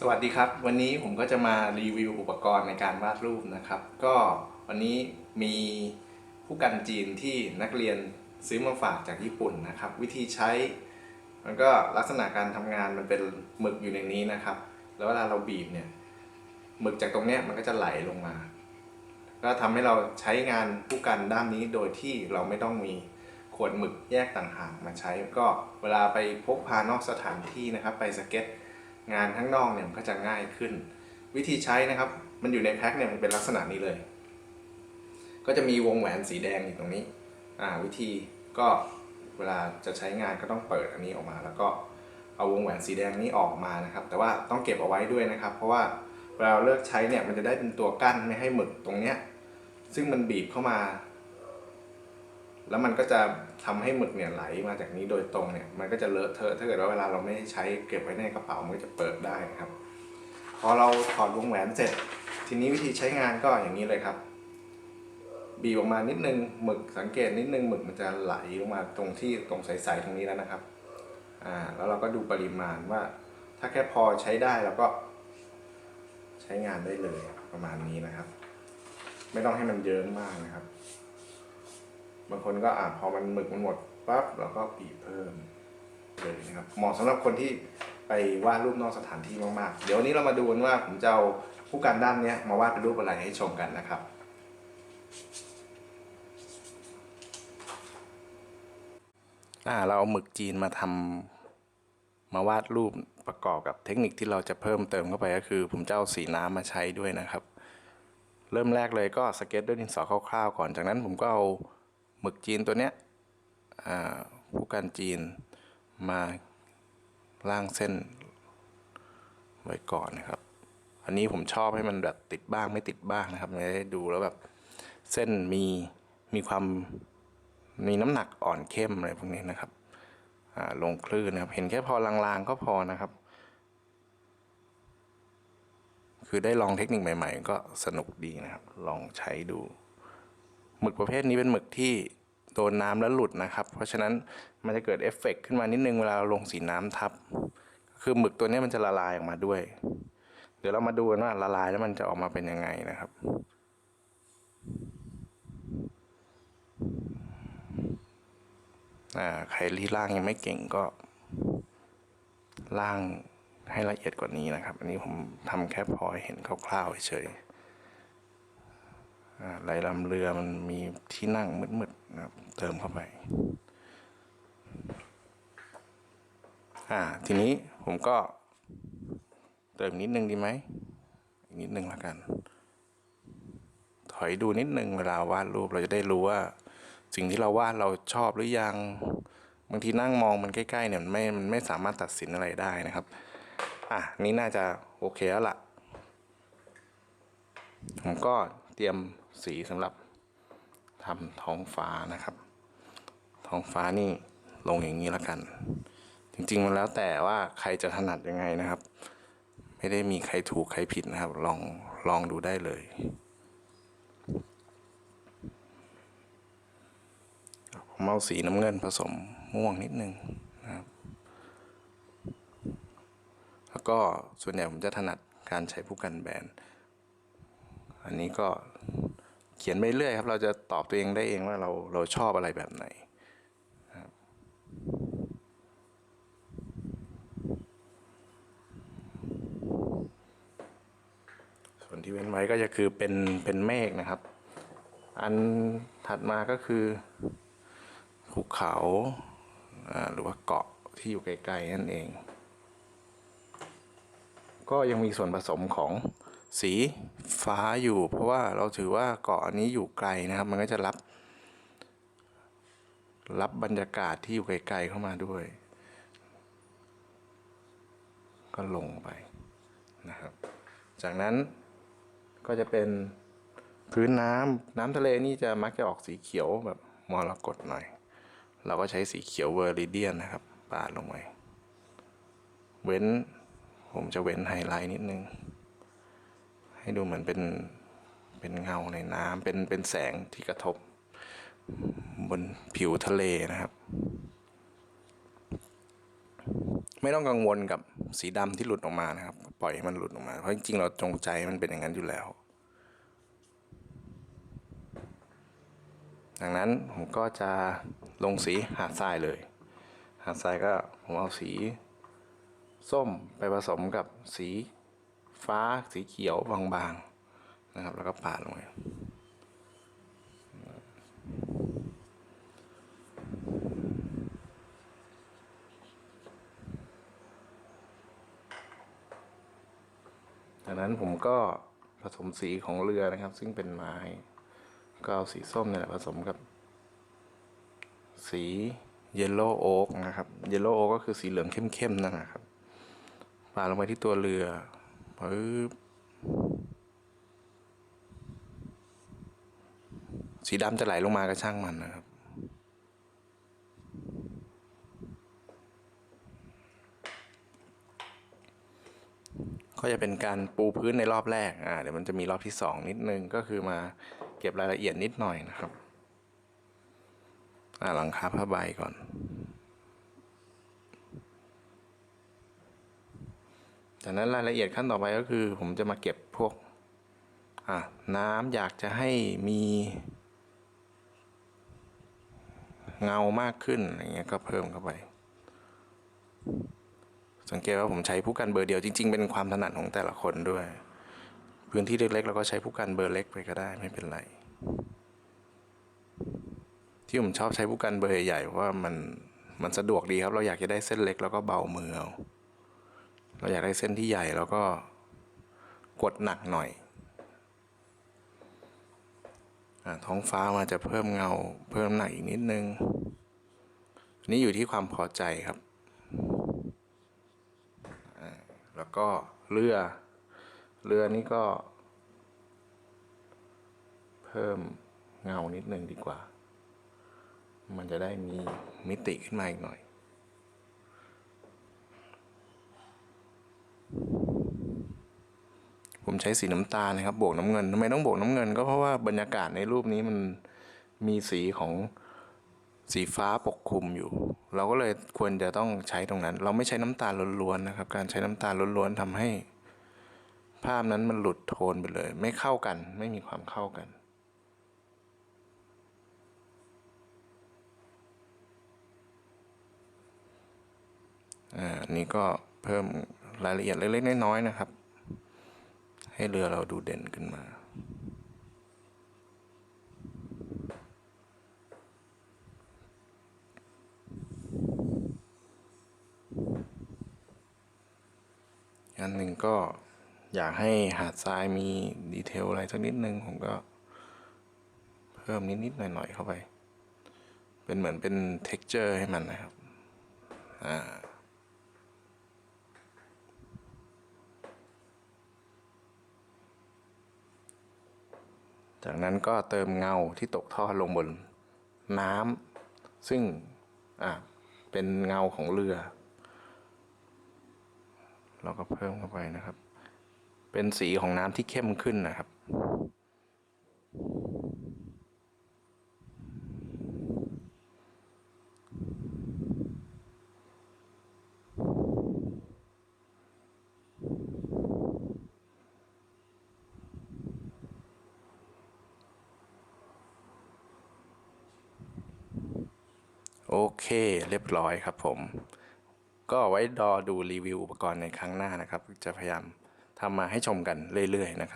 สวัสดีครับ วันนี้ผมก็จะมารีวิวอุปกรณ์ในการวาดรูปนะครับ ก็วันนี้มีผู้กันจีนที่นักเรียนซื้อมาฝากจากญี่ปุ่นนะครับ วิธีใช้ มันก็ลักษณะการทำงานมันเป็นหมึกอยู่ในนี้นะครับ แล้วเวลาเราบีบเนี่ยหมึกจากตรงเนี้ยมันก็จะไหลลงมา ก็ทำให้เราใช้งานผู้กันด้านนี้โดยที่เราไม่ต้องมีขวดหมึกแยกต่างหากมาใช้ ก็เวลาไปพกพานอกสถานที่นะครับ ไปสเก็ต งานข้างนอกเนี่ยมันก็จะง่ายขึ้น วิธีใช้นะครับ มันอยู่ในแพ็คเนี่ยมันเป็นลักษณะนี้เลย ก็จะมีวงแหวนสีแดงอยู่ตรงนี้อ่าวิธีก็เวลาจะใช้งานก็ต้องเปิดอันนี้ออกมา แล้วก็เอาวงแหวนสีแดงนี้ออกมานะครับ แต่ว่าต้องเก็บเอาไว้ด้วยนะครับ เพราะว่าเวลาเลิกใช้เนี่ยมันจะได้เป็นตัวกั้นไม่ให้หมึกตรงเนี้ยซึ่งมันบีบเข้ามา แล้วมันก็จะทำให้หมึกเนี่ยไหลมาจากนี้โดยตรงเนี่ยมันก็จะเลอะเทอะถ้าเกิดว่าเวลาเราไม่ใช้เก็บไว้ในกระเป๋ามันก็จะเปิดได้ครับ พอเราถอดวงแหวนเสร็จ ทีนี้วิธีใช้งานก็อย่างนี้เลยครับ บีบออกมานิดนึงหมึกสังเกตนิดนึงหมึกมันจะไหลลงมาตรงที่ตรงใสๆตรงนี้แล้วนะครับอ่าแล้วเราก็ดูปริมาณว่า ถ้าแค่พอใช้ได้เราก็ใช้งานได้เลยประมาณนี้นะครับ ไม่ต้องให้มันเยิ้มมากนะครับ บางคนก็อ่าพอมันหมึกมันหมดปั๊บเราก็บีบเพิ่มเลยนะครับเหมาะสำหรับคนที่ไปวาดรูปนอกสถานที่มากๆ เดี๋ยวนี้เรามาดูกันว่าผมจะเอาผู้การด้านเนี้ยมาวาดเป็นรูปอะไรให้ชมกันนะครับ อ่าเราเอาหมึกจีนมาทำมาวาดรูปประกอบกับเทคนิคที่เราจะเพิ่มเติมเข้าไปก็คือ ผมจะเอาสีน้ำมาใช้ด้วยนะครับ เริ่มแรกเลยก็สเก็ตด้วยดินสอคร่าวๆก่อนจากนั้นผมก็เอา หมึกจีนตัวเนี้ยผู้กันจีนมาล่างเส้นไว้ก่อนนะครับ อันนี้ผมชอบให้มันแบบติดบ้างไม่ติดบ้างนะครับไม่ได้ดูแล้วแบบเส้นมีมีความมีน้ำหนักอ่อนเข้มอะไรพวกนี้นะครับลงคลื่นนะครับ เห็นแค่พอลางๆก็พอนะครับ คือได้ลองเทคนิคใหม่ ๆ ก็สนุกดีนะครับ ลองใช้ดู หมึกประเภทนี้เป็นหมึกที่โดนน้ำแล้วหลุดนะครับ เพราะฉะนั้นมันจะเกิดเอฟเฟกต์ขึ้นมานิดนึงเวลาลงสีน้ำทับ คือหมึกตัวนี้มันจะละลายออกมาด้วย เดี๋ยวเรามาดูกันว่าละลายแล้วมันจะออกมาเป็นยังไงนะครับ อ่าใครที่ล่างยังไม่เก่งก็ล่างให้ละเอียดกว่านี้นะครับ อันนี้ผมทำแค่พอเห็นคร่าวๆเฉยๆ ไหลลำเรือมันมีที่นั่งมืดๆนะครับเติมเข้าไปอ่าทีนี้ผมก็เติมนิดนึงดีไหมอีกนิดนึงแล้วกัน ถอยดูนิดนึงเวลาวาดรูปเราจะได้รู้ว่า สิ่งที่เราวาดเราชอบหรือยัง บางทีนั่งมองมันใกล้ๆเนี่ยมันไม่มันไม่สามารถตัดสินอะไรได้นะครับอะนี่น่าจะโอเคแล้วล่ะผมก็เตรียม สีสำหรับทำท้องฟ้านะครับ ท้องฟ้านี่ลงอย่างนี้แล้วกัน จริง ๆ มันแล้วแต่ว่าใครจะถนัดยังไงนะครับ ไม่ได้มีใครถูกใครผิดนะครับ ลองลองดูได้เลย ผมเอาสีน้ำเงินผสมม่วงนิดนึงนะครับ แล้วก็ส่วนใหญ่ผมจะถนัดการใช้ผู้กันแบน อันนี้ก็ ขียนไปเรื่อยครับ เราจะตอบตัวเองได้เองว่าเราเราชอบอะไรแบบไหนครับส่วนที่เว้นไว้ก็จะคือเป็นเป็นเมฆนะครับ อันถัดมาก็คือภูเขาหรือว่าเกาะที่อยู่ไกลๆนั่นเอง ก็ยังมีส่วนผสมของ สีฟ้าอยู่ เพราะว่าเราถือว่าเกาะอันนี้อยู่ไกลนะครับ มันก็จะรับ รับบรรยากาศที่อยู่ไกลๆเข้ามาด้วย ก็ลงไปนะครับ จากนั้นก็จะเป็นพื้นน้ำน้ำทะเลนี่จะมักจะออกสีเขียวแบบมรกตหน่อย เราก็ใช้สีเขียวเวอร์ริเดียนนะครับปาดลงไป เว้น ผมจะเว้นไฮไลท์นิดนึง ให้ดูเหมือนเป็นเป็นเงาในน้ำเป็นเป็นแสงที่กระทบบนผิวทะเลนะครับ ไม่ต้องกังวลกับสีดำที่หลุดออกมานะครับ ปล่อยให้มันหลุดออกมา เพราะจริงๆเราจงใจมันเป็นอย่างนั้นอยู่แล้ว ดังนั้นผมก็จะลงสีหาดทรายเลย หาดทรายก็ผมเอาสีส้มไปผสมกับสี ฟ้าสีเขียวบางๆนะครับ แล้วก็ปาดลงไปจากนั้นผมก็ผสมสีของเรือนะครับ ซึ่งเป็นไม้ ก็เอาสีส้มเนี่ยแหละผสมกับ สีเยลโล่โอ๊กนะครับ เยลโล่โอ๊กก็คือสีเหลืองเข้มๆนั่นนะครับปาดลงไปที่ตัวเรือ ปึ๊บสีดำจะไหลลงมาก็ช่างมันนะครับ ก็จะเป็นการปูพื้นในรอบแรก อ่า เดี๋ยวมันจะมีรอบที่สองนิดนึง ก็คือมาเก็บรายละเอียดนิดหน่อยนะครับ อ่า หลังคาผ้าใบก่อน จากนั้นรายละเอียดขั้นต่อไปก็คือ ผมจะมาเก็บพวกน้ำอยากจะให้มีเงามากขึ้นอะไรเงี้ยก็เพิ่มเข้าไป สังเกตว่าผมใช้ผู้กันเบอร์เดียวจริง ๆ เป็นความถนัดของแต่ละคนด้วย พื้นที่เล็กๆเราก็ใช้ผู้กันเบอร์เล็กไปก็ได้ไม่เป็นไร ที่ผมชอบใช้ผู้กันเบอร์ใหญ่ๆเพราะว่ามันมันสะดวกดีครับเราอยากจะได้เส้นเล็กแล้วก็เบามือเอา เราอยากได้เส้นที่ใหญ่แล้วก็กดหนักหน่อยอท้องฟ้ามาจะเพิ่มเงาเพิ่มน้ำหนักอีกนิดนึงนี่อยู่ที่ความพอใจครับแล้วก็เรือ เรือนี่ก็ เพิ่มเงานิดนึงดีกว่า มันจะได้มีมิติขึ้นมาอีกหน่อย ผมใช้สีน้ำตาลนะครับ บวกน้ำเงินทำไมต้องบวกน้ำเงิน ก็เพราะว่าบรรยากาศในรูปนี้มันมีสีของสีฟ้าปกคลุมอยู่ เราก็เลยควรจะต้องใช้ตรงนั้น เราไม่ใช้น้ำตาลล้วนๆนะครับ การใช้น้ำตาลล้วนๆทำให้ ภาพนั้นมันหลุดโทนไปเลย ไม่เข้ากัน ไม่มีความเข้ากันอ่านนี้ก็เพิ่มรายละเอียดเล็กๆน้อยๆนะครับ ให้เรือเราดูเด่นขึ้นมา อันหนึ่งก็อยากให้หาดทรายมีดีเทลอะไรสักนิดนึง ผมก็เพิ่มนิดๆหน่อยๆเข้าไป เป็นเหมือนเป็น texture ให้มันนะครับ อ่า จากนั้นก็เติมเงาที่ตกท่อลงบนน้ำซึ่งเป็นเงาของเรือ เราก็เพิ่มเข้าไปนะครับ เป็นสีของน้ำที่เข้มขึ้นนะครับ โอเคเรียบร้อยครับผม ก็ไว้รอดูรีวิวอุปกรณ์ในครั้งหน้านะครับ จะพยายามทำมาให้ชมกันเรื่อยๆนะครับ